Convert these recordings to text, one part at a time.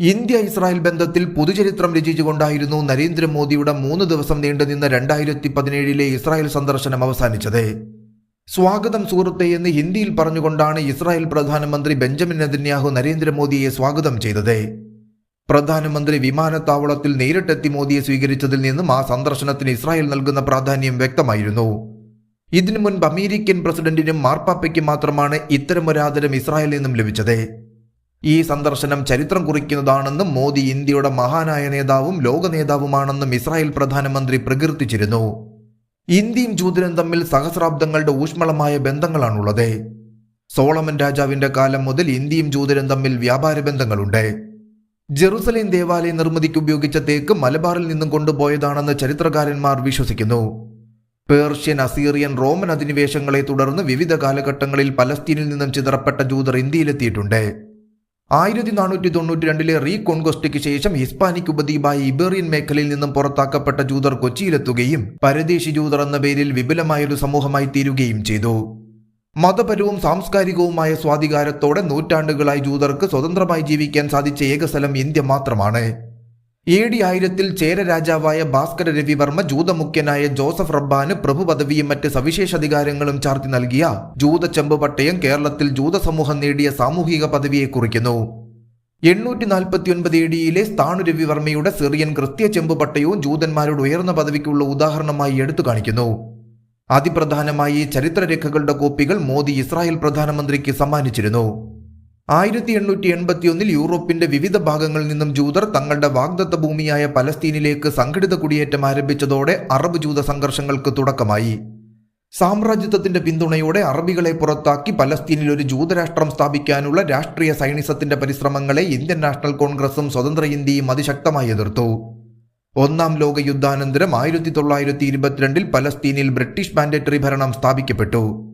India Israel ബന്ധത്തിൽ പുതുചരിത്രം രചിച്ചുകൊണ്ടായിരുന്നു നരേന്ദ്രമോദിയുടെ മൂന്ന് ദിവസം നീണ്ടുനിന്ന രണ്ടായിരത്തി പതിനേഴിലെ ഇസ്രായേൽ സന്ദർശനം അവസാനിച്ചത്. സ്വാഗതം സുഹൃത്തെ എന്ന് ഹിന്ദിയിൽ പറഞ്ഞുകൊണ്ടാണ് ഇസ്രായേൽ പ്രധാനമന്ത്രി ബെഞ്ചമിൻ നെതന്യാഹു നരേന്ദ്രമോദിയെ സ്വാഗതം ചെയ്തത്. പ്രധാനമന്ത്രി വിമാനത്താവളത്തിൽ നേരിട്ടെത്തി മോദിയെ സ്വീകരിച്ചതിൽ നിന്നും ആ സന്ദർശനത്തിന് ഇസ്രായേൽ നൽകുന്ന പ്രാധാന്യം വ്യക്തമായിരുന്നു. ഇതിനു മുൻപ് അമേരിക്കൻ പ്രസിഡന്റിനും മാർപ്പാപ്പയ്ക്കും മാത്രമാണ് ഇത്തരമൊരാദരം ഇസ്രായേലിൽ നിന്നും ലഭിച്ചത്. ഈ സന്ദർശനം ചരിത്രം കുറിക്കുന്നതാണെന്നും മോദി ഇന്ത്യയുടെ മഹാനായ നേതാവും ലോക നേതാവുമാണെന്നും ഇസ്രായേൽ പ്രധാനമന്ത്രി പ്രകീർത്തിച്ചിരുന്നു. ഇന്ത്യയും ജൂതനും തമ്മിൽ സഹസ്രാബ്ദങ്ങളുടെ ഊഷ്മളമായ ബന്ധങ്ങളാണുള്ളത്. സോളമൻ രാജാവിന്റെ കാലം മുതൽ ഇന്ത്യയും ജൂതനും തമ്മിൽ വ്യാപാര ബന്ധങ്ങളുണ്ട്. ജെറുസലേം ദേവാലയ നിർമ്മിതിക്ക് ഉപയോഗിച്ച തേക്ക് മലബാറിൽ നിന്നും കൊണ്ടുപോയതാണെന്ന് ചരിത്രകാരന്മാർ വിശ്വസിക്കുന്നു. പേർഷ്യൻ അസീറിയൻ റോമൻ അധിനിവേശങ്ങളെ തുടർന്ന് വിവിധ കാലഘട്ടങ്ങളിൽ പലസ്തീനിൽ നിന്നും ചിതറപ്പെട്ട ജൂതർ ഇന്ത്യയിലെത്തിയിട്ടുണ്ട്. ആയിരത്തി നാനൂറ്റി തൊണ്ണൂറ്റി രണ്ടിലെ റീ ശേഷം ഹിസ്പാനിക് ഉപദ്വീപായ ഇബേറിയൻ മേഖലയിൽ നിന്നും പുറത്താക്കപ്പെട്ട ജൂതർ കൊച്ചിയിലെത്തുകയും പരദേശി ജൂതർ എന്ന പേരിൽ വിപുലമായൊരു സമൂഹമായി തീരുകയും ചെയ്തു. മതപരവും സാംസ്കാരികവുമായ സ്വാധികാരത്തോടെ നൂറ്റാണ്ടുകളായി ജൂതർക്ക് സ്വതന്ത്രമായി ജീവിക്കാൻ സാധിച്ച ഏക സ്ഥലം ഇന്ത്യ മാത്രമാണ്. എ ഡി ആയിരത്തിൽ ചേര രാജാവായ ഭാസ്കര രവിവർമ്മ ജൂതമുഖ്യനായ ജോസഫ് റബ്ബാന് പ്രഭു പദവിയും മറ്റ് സവിശേഷാധികാരങ്ങളും ചാർത്തി നൽകിയ ജൂത ചെമ്പ് പട്ടയം കേരളത്തിൽ ജൂത സമൂഹം നേടിയ സാമൂഹിക പദവിയെ കുറിക്കുന്നു. എണ്ണൂറ്റി നാൽപ്പത്തി ഒൻപത് എ ഡിയിലെ സ്ഥാണു രവിവർമ്മയുടെ സിറിയൻ ക്രിസ്ത്യ ചെമ്പ് പട്ടയവും ജൂതന്മാരുടെ ഉയർന്ന പദവിക്കുള്ള ഉദാഹരണമായി എടുത്തു കാണിക്കുന്നു. അതിപ്രധാനമായി ചരിത്രരേഖകളുടെ കോപ്പികൾ മോദി ഇസ്രായേൽ പ്രധാനമന്ത്രിക്ക് സമ്മാനിച്ചിരുന്നു. ആയിരത്തി എണ്ണൂറ്റി എൺപത്തിയൊന്നിൽ യൂറോപ്പിന്റെ വിവിധ ഭാഗങ്ങളിൽ നിന്നും ജൂതർ തങ്ങളുടെ വാഗ്ദത്ത ഭൂമിയായ പലസ്തീനിലേക്ക് സംഘടിത കുടിയേറ്റം ആരംഭിച്ചതോടെ അറബ് ജൂത സംഘർഷങ്ങൾക്ക് തുടക്കമായി. സാമ്രാജ്യത്വത്തിന്റെ പിന്തുണയോടെ അറബികളെ പുറത്താക്കി പലസ്തീനിൽ ഒരു ജൂതരാഷ്ട്രം സ്ഥാപിക്കാനുള്ള രാഷ്ട്രീയ സൈനിസത്തിന്റെ പരിശ്രമങ്ങളെ ഇന്ത്യൻ നാഷണൽ കോൺഗ്രസും സ്വതന്ത്ര ഇന്ത്യയും അതിശക്തമായി എതിർത്തു. ഒന്നാം ലോക യുദ്ധാനന്തരം ആയിരത്തി തൊള്ളായിരത്തി ഇരുപത്തിരണ്ടിൽ പലസ്തീനിൽ ബ്രിട്ടീഷ് മാൻഡേറ്ററി ഭരണം സ്ഥാപിക്കപ്പെട്ടു.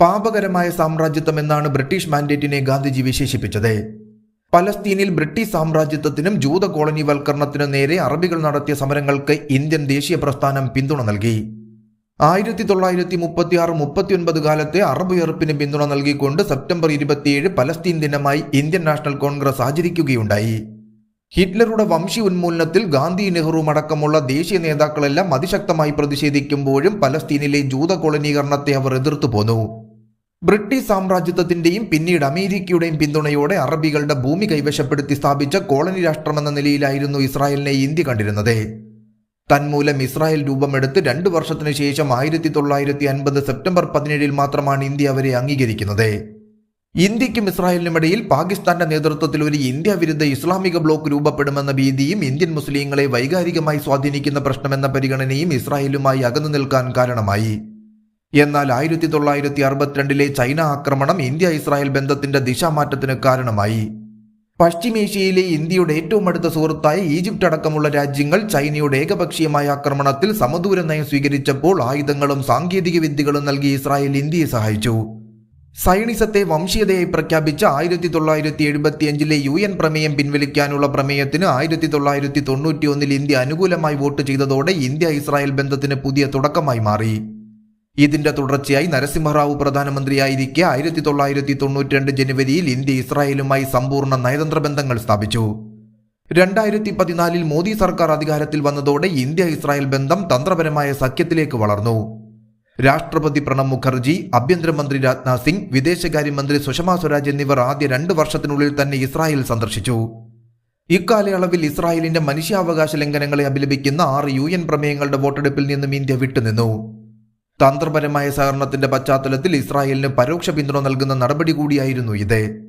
പാപകരമായ സാമ്രാജ്യത്വം എന്നാണ് ബ്രിട്ടീഷ് മാൻഡേറ്റിനെ ഗാന്ധിജി വിശേഷിപ്പിച്ചത്. പലസ്തീനിൽ ബ്രിട്ടീഷ് സാമ്രാജ്യത്വത്തിനും ജൂത കോളനിവൽക്കരണത്തിനും നേരെ അറബികൾ നടത്തിയ സമരങ്ങൾക്ക് ഇന്ത്യൻ ദേശീയ പ്രസ്ഥാനം പിന്തുണ നൽകി. ആയിരത്തി തൊള്ളായിരത്തി മുപ്പത്തി ആറ് മുപ്പത്തിയൊൻപത് കാലത്തെ അറബ് ഉയർപ്പിന് പിന്തുണ നൽകിക്കൊണ്ട് സെപ്റ്റംബർ ഇരുപത്തിയേഴ് പലസ്തീൻ ദിനമായി ഇന്ത്യൻ നാഷണൽ കോൺഗ്രസ് ആചരിക്കുകയുണ്ടായി. ഹിറ്റ്ലറുടെ വംശി ഉന്മൂലനത്തിൽ ഗാന്ധി നെഹ്റു അടക്കമുള്ള ദേശീയ നേതാക്കളെല്ലാം അതിശക്തമായി പ്രതിഷേധിക്കുമ്പോഴും പലസ്തീനിലെ ജൂത കോളനീകരണത്തെ അവർ എതിർത്തു പോന്നു. ബ്രിട്ടീഷ് സാമ്രാജ്യത്വത്തിന്റെയും പിന്നീട് അമേരിക്കയുടെയും പിന്തുണയോടെ അറബികളുടെ ഭൂമി കൈവശപ്പെടുത്തി സ്ഥാപിച്ച കോളനി രാഷ്ട്രമെന്ന നിലയിലായിരുന്നു ഇസ്രായേലിനെ ഇന്ത്യ കണ്ടിരുന്നത്. തന്മൂലം ഇസ്രായേൽ രൂപമെടുത്ത് രണ്ടു വർഷത്തിനു ശേഷം ആയിരത്തി തൊള്ളായിരത്തി അൻപത് സെപ്റ്റംബർ പതിനേഴിൽ മാത്രമാണ് ഇന്ത്യ അവരെ അംഗീകരിക്കുന്നത്. ഇന്ത്യക്കും ഇസ്രായേലിനുമിടയിൽ പാകിസ്ഥാന്റെ നേതൃത്വത്തിൽ ഒരു ഇന്ത്യ വിരുദ്ധ ഇസ്ലാമിക ബ്ലോക്ക് രൂപപ്പെടുമെന്ന ഭീതിയും ഇന്ത്യൻ മുസ്ലിങ്ങളെ വൈകാരികമായി സ്വാധീനിക്കുന്ന പ്രശ്നമെന്ന പരിഗണനയും ഇസ്രായേലുമായി അകന്നു നിൽക്കാൻ കാരണമായി. എന്നാൽ ആയിരത്തി തൊള്ളായിരത്തി അറുപത്തിരണ്ടിലെ ചൈന ആക്രമണം ഇന്ത്യ ഇസ്രായേൽ ബന്ധത്തിന്റെ ദിശാമാറ്റത്തിന് കാരണമായി. പശ്ചിമേഷ്യയിലെ ഇന്ത്യയുടെ ഏറ്റവും അടുത്ത സുഹൃത്തായ ഈജിപ്ത് അടക്കമുള്ള രാജ്യങ്ങൾ ചൈനയുടെ ഏകപക്ഷീയമായ ആക്രമണത്തിൽ സമദൂര നയം സ്വീകരിച്ചപ്പോൾ ആയുധങ്ങളും സാങ്കേതിക വിദ്യകളും നൽകി ഇസ്രായേൽ ഇന്ത്യയെ സഹായിച്ചു. സൈനിസത്തെ വംശീയതയായി പ്രഖ്യാപിച്ച ആയിരത്തി തൊള്ളായിരത്തി എഴുപത്തിയഞ്ചിലെ യു എൻ പ്രമേയം പിൻവലിക്കാനുള്ള പ്രമേയത്തിന് ആയിരത്തി തൊള്ളായിരത്തി തൊണ്ണൂറ്റി ഒന്നിൽ ഇന്ത്യ അനുകൂലമായി വോട്ട് ചെയ്തതോടെ ഇന്ത്യ ഇസ്രായേൽ ബന്ധത്തിന് പുതിയ തുടക്കമായി മാറി. ഇതിന്റെ തുടർച്ചയായി നരസിംഹറാവു പ്രധാനമന്ത്രിയായിരിക്കെ ആയിരത്തി തൊള്ളായിരത്തി തൊണ്ണൂറ്റി രണ്ട് ജനുവരിയിൽ ഇന്ത്യ ഇസ്രായേലുമായി സമ്പൂർണ നയതന്ത്ര ബന്ധങ്ങൾ സ്ഥാപിച്ചു. രണ്ടായിരത്തി പതിനാലിൽ മോദി സർക്കാർ അധികാരത്തിൽ വന്നതോടെ ഇന്ത്യ ഇസ്രായേൽ ബന്ധം തന്ത്രപരമായ സഖ്യത്തിലേക്ക് വളർന്നു. രാഷ്ട്രപതി പ്രണബ് മുഖർജി ആഭ്യന്തരമന്ത്രി രാജ്നാഥ് സിംഗ് വിദേശകാര്യമന്ത്രി സുഷമ സ്വരാജ് എന്നിവർ ആദ്യ രണ്ട് വർഷത്തിനുള്ളിൽ തന്നെ ഇസ്രായേൽ സന്ദർശിച്ചു. ഇക്കാലയളവിൽ ഇസ്രായേലിന്റെ മനുഷ്യാവകാശ ലംഘനങ്ങളെ അപലപിക്കുന്ന ആറ് യു എൻ പ്രമേയങ്ങളുടെ വോട്ടെടുപ്പിൽ നിന്നും ഇന്ത്യ വിട്ടുനിന്നു. തന്ത്രപരമായ സഹകരണത്തിന്റെ പശ്ചാത്തലത്തിൽ ഇസ്രായേലിന് പരോക്ഷ പിന്തുണ നൽകുന്ന നടപടി കൂടിയായിരുന്നു ഇത്.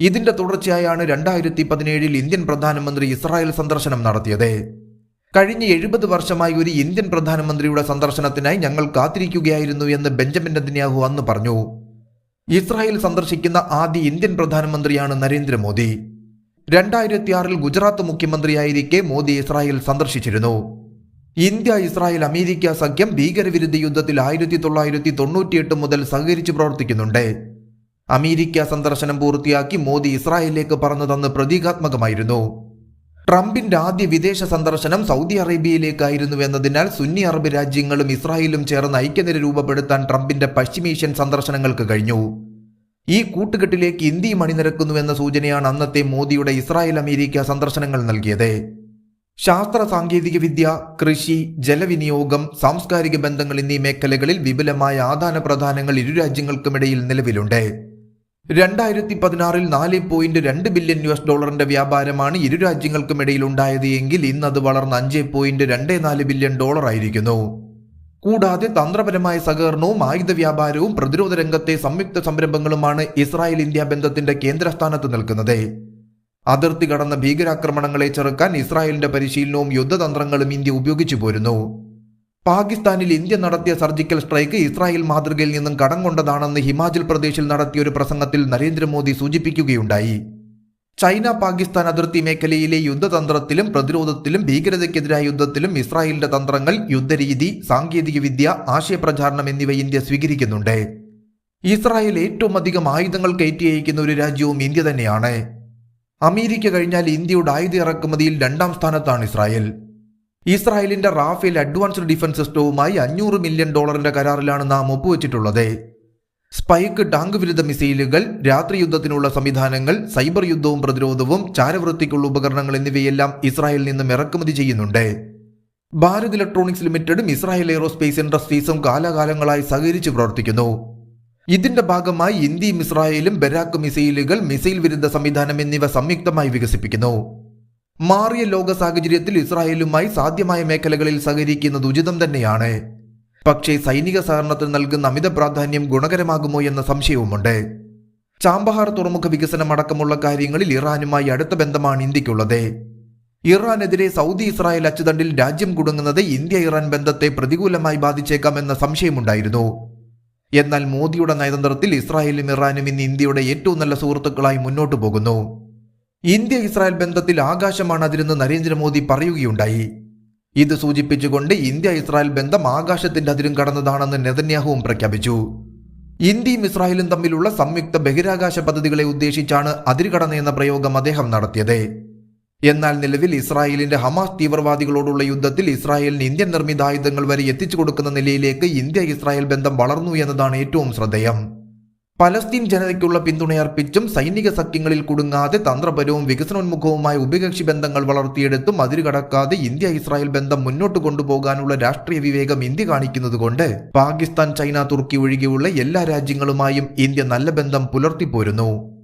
ഇതിന്റെ തുടർച്ചയായാണ് രണ്ടായിരത്തി പതിനേഴിൽ ഇന്ത്യൻ പ്രധാനമന്ത്രി ഇസ്രായേൽ സന്ദർശനം നടത്തിയത്. കഴിഞ്ഞ എഴുപത് വർഷമായി ഒരു ഇന്ത്യൻ പ്രധാനമന്ത്രിയുടെ സന്ദർശനത്തിനായി ഞങ്ങൾ കാത്തിരിക്കുകയായിരുന്നു എന്ന് ബെഞ്ചമിൻ നെതന്യാഹു അന്ന് പറഞ്ഞു. ഇസ്രായേൽ സന്ദർശിക്കുന്ന ആദ്യ ഇന്ത്യൻ പ്രധാനമന്ത്രിയാണ് നരേന്ദ്രമോദി. രണ്ടായിരത്തി ആറിൽ ഗുജറാത്ത് മുഖ്യമന്ത്രിയായിരിക്കെ മോദി ഇസ്രായേൽ സന്ദർശിച്ചിരുന്നു. ഇന്ത്യ ഇസ്രായേൽ അമേരിക്ക സഖ്യം ഭീകരവിരുദ്ധ യുദ്ധത്തിൽ ആയിരത്തി തൊള്ളായിരത്തി തൊണ്ണൂറ്റിയെട്ട് മുതൽ സഹകരിച്ച് പ്രവർത്തിക്കുന്നുണ്ട്. അമേരിക്ക സന്ദർശനം പൂർത്തിയാക്കി മോദി ഇസ്രായേലിലേക്ക് പറഞ്ഞതെന്ന് പ്രതീകാത്മകമായിരുന്നു. ട്രംപിന്റെ ആദ്യ വിദേശ സന്ദർശനം സൗദി അറേബ്യയിലേക്കായിരുന്നു എന്നതിനാൽ സുന്നി അറബ് രാജ്യങ്ങളും ഇസ്രായേലും ചേർന്ന് ഐക്യനിര രൂപപ്പെടുത്താൻ ട്രംപിന്റെ പശ്ചിമേഷ്യൻ സന്ദർശനങ്ങൾക്ക് കഴിഞ്ഞു. ഈ കൂട്ടുകെട്ടിലേക്ക് ഇന്ത്യയും അണിനിരക്കുന്നുവെന്ന സൂചനയാണ് അന്നത്തെ മോദിയുടെ ഇസ്രായേൽ അമേരിക്ക സന്ദർശനങ്ങൾ നൽകിയത്. ശാസ്ത്ര സാങ്കേതിക വിദ്യ കൃഷി ജലവിനിയോഗം സാംസ്കാരിക ബന്ധങ്ങൾ എന്നീ മേഖലകളിൽ വിപുലമായ ആദാന പ്രധാനങ്ങൾ ഇരു രാജ്യങ്ങൾക്കുമിടയിൽ നിലവിലുണ്ട്. രണ്ടായിരത്തി പതിനാറിൽ നാല് പോയിന്റ് രണ്ട് ബില്യൺ യു എസ് ഡോളറിന്റെ വ്യാപാരമാണ് ഇരു രാജ്യങ്ങൾക്കുമിടയിൽ ഉണ്ടായത് എങ്കിൽ ഇന്ന് അത് വളർന്ന് അഞ്ച് പോയിന്റ് രണ്ട് നാല് ബില്യൺ ഡോളർ ആയിരിക്കുന്നു. കൂടാതെ തന്ത്രപരമായ സഹകരണവും ആയുധ വ്യാപാരവും പ്രതിരോധ രംഗത്തെ സംയുക്ത സംരംഭങ്ങളുമാണ് ഇസ്രായേൽ ഇന്ത്യ ബന്ധത്തിന്റെ കേന്ദ്രസ്ഥാനത്ത് നിൽക്കുന്നത്. അതിർത്തി കടന്ന ഭീകരാക്രമണങ്ങളെ ചെറുക്കാൻ ഇസ്രായേലിന്റെ പരിശീലനവും യുദ്ധതന്ത്രങ്ങളും ഇന്ത്യ ഉപയോഗിച്ചു പോരുന്നു. പാകിസ്ഥാനിൽ ഇന്ത്യ നടത്തിയ സർജിക്കൽ സ്ട്രൈക്ക് ഇസ്രായേൽ മാതൃകയിൽ നിന്നും കടം കൊണ്ടതാണെന്ന് ഹിമാചൽ പ്രദേശിൽ നടത്തിയ ഒരു പ്രസംഗത്തിൽ നരേന്ദ്രമോദി സൂചിപ്പിക്കുകയുണ്ടായി. ചൈന പാകിസ്ഥാൻ അതിർത്തി മേഖലയിലെ യുദ്ധതന്ത്രത്തിലും പ്രതിരോധത്തിലും ഭീകരതയ്ക്കെതിരായ യുദ്ധത്തിലും ഇസ്രായേലിന്റെ തന്ത്രങ്ങൾ യുദ്ധരീതി സാങ്കേതികവിദ്യ ആശയപ്രചാരണം എന്നിവ ഇന്ത്യ സ്വീകരിക്കുന്നുണ്ട്. ഇസ്രായേൽ ഏറ്റവും അധികം ആയുധങ്ങൾ കയറ്റി അയക്കുന്ന ഒരു രാജ്യവും ഇന്ത്യ തന്നെയാണ്. അമേരിക്ക കഴിഞ്ഞാൽ ഇന്ത്യയുടെ ആയുധ ഇറക്കുമതിയിൽ രണ്ടാം സ്ഥാനത്താണ് ഇസ്രായേൽ. ഇസ്രായേലിന്റെ റാഫേൽ അഡ്വാൻസ്ഡ് ഡിഫൻസ് സിസ്റ്റവുമായി അഞ്ഞൂറ് മില്യൺ ഡോളറിന്റെ കരാറിലാണ് നാം ഒപ്പുവെച്ചിട്ടുള്ളത്. സ്പൈക്ക് ടാങ്ക് വിരുദ്ധ മിസൈലുകൾ രാത്രി യുദ്ധത്തിനുള്ള സംവിധാനങ്ങൾ സൈബർ യുദ്ധവും പ്രതിരോധവും ചാരവൃത്തിക്കുള്ള ഉപകരണങ്ങൾ എന്നിവയെല്ലാം ഇസ്രായേലിൽ നിന്നും ഇറക്കുമതി ചെയ്യുന്നുണ്ട്. ഭാരത് ഇലക്ട്രോണിക്സ് ലിമിറ്റഡും ഇസ്രായേൽ എയ്റോസ്പേസ് ഇൻഡസ്ട്രീസും കാലാകാലങ്ങളായി സഹകരിച്ച് പ്രവർത്തിക്കുന്നു. ഇതിന്റെ ഭാഗമായി ഇന്ത്യയും ഇസ്രായേലും ബരാക്ക് മിസൈലുകൾ മിസൈൽ വിരുദ്ധ സംവിധാനം എന്നിവ സംയുക്തമായി വികസിപ്പിക്കുന്നു. മാറിയ ലോക സാഹചര്യത്തിൽ ഇസ്രായേലുമായി സാധ്യമായ മേഖലകളിൽ സഹകരിക്കുന്നത് ഉചിതം തന്നെയാണ്. പക്ഷേ സൈനിക സഹകരണത്തിന് നൽകുന്ന അമിത പ്രാധാന്യം ഗുണകരമാകുമോ എന്ന സംശയവുമുണ്ട്. ചാമ്പഹാർ തുറമുഖ വികസനം അടക്കമുള്ള കാര്യങ്ങളിൽ ഇറാനുമായി അടുത്ത ബന്ധമാണ് ഇന്ത്യക്കുള്ളത്. ഇറാനെതിരെ സൗദി ഇസ്രായേൽ അച്ചുതണ്ടിൽ രാജ്യം കുടുങ്ങുന്നത് ഇന്ത്യ ഇറാൻ ബന്ധത്തെ പ്രതികൂലമായി ബാധിച്ചേക്കാമെന്ന സംശയമുണ്ടായിരുന്നു. എന്നാൽ മോദിയുടെ നയതന്ത്രത്തിൽ ഇസ്രായേലും ഇറാനും ഇന്ന് ഇന്ത്യയുടെ ഏറ്റവും നല്ല സുഹൃത്തുക്കളായി മുന്നോട്ടു പോകുന്നു. ഇന്ത്യ ഇസ്രായേൽ ബന്ധത്തിൽ ആകാശമാണ് അതിരെന്ന് നരേന്ദ്രമോദി പറയുകയുണ്ടായി. ഇത് സൂചിപ്പിച്ചുകൊണ്ട് ഇന്ത്യ ഇസ്രായേൽ ബന്ധം ആകാശത്തിന്റെ അതിരും കടന്നതാണെന്ന് നെതന്യാഹുവും പ്രഖ്യാപിച്ചു. ഇന്ത്യയും ഇസ്രായേലും തമ്മിലുള്ള സംയുക്ത ബഹിരാകാശ പദ്ധതികളെ ഉദ്ദേശിച്ചാണ് അതിരുകടന്ന എന്ന പ്രയോഗം അദ്ദേഹം നടത്തിയത്. എന്നാൽ നിലവിൽ ഇസ്രായേലിന്റെ ഹമാസ് തീവ്രവാദികളോടുള്ള യുദ്ധത്തിൽ ഇസ്രായേലിന് ഇന്ത്യൻ നിർമ്മിത ആയുധങ്ങൾ വരെ എത്തിച്ചു കൊടുക്കുന്ന നിലയിലേക്ക് ഇന്ത്യ ഇസ്രായേൽ ബന്ധം വളർന്നു എന്നതാണ് ഏറ്റവും ശ്രദ്ധേയം. പലസ്തീൻ ജനതയ്ക്കുള്ള പിന്തുണയർപ്പിച്ചും സൈനിക സഖ്യങ്ങളിൽ കുടുങ്ങാതെ തന്ത്രപരവും വികസനോന്മുഖവുമായ ഉഭയകക്ഷി ബന്ധങ്ങൾ വളർത്തിയെടുത്തും അതിരുകടക്കാതെ ഇന്ത്യ ഇസ്രായേൽ ബന്ധം മുന്നോട്ട് കൊണ്ടുപോകാനുള്ള രാഷ്ട്രീയ വിവേകം ഇന്ത്യ കാണിക്കുന്നതുകൊണ്ട് പാകിസ്ഥാൻ ചൈന തുർക്കി ഒഴികെയുള്ള എല്ലാ രാജ്യങ്ങളുമായും ഇന്ത്യ നല്ല ബന്ധം പുലർത്തിപ്പോരുന്നു.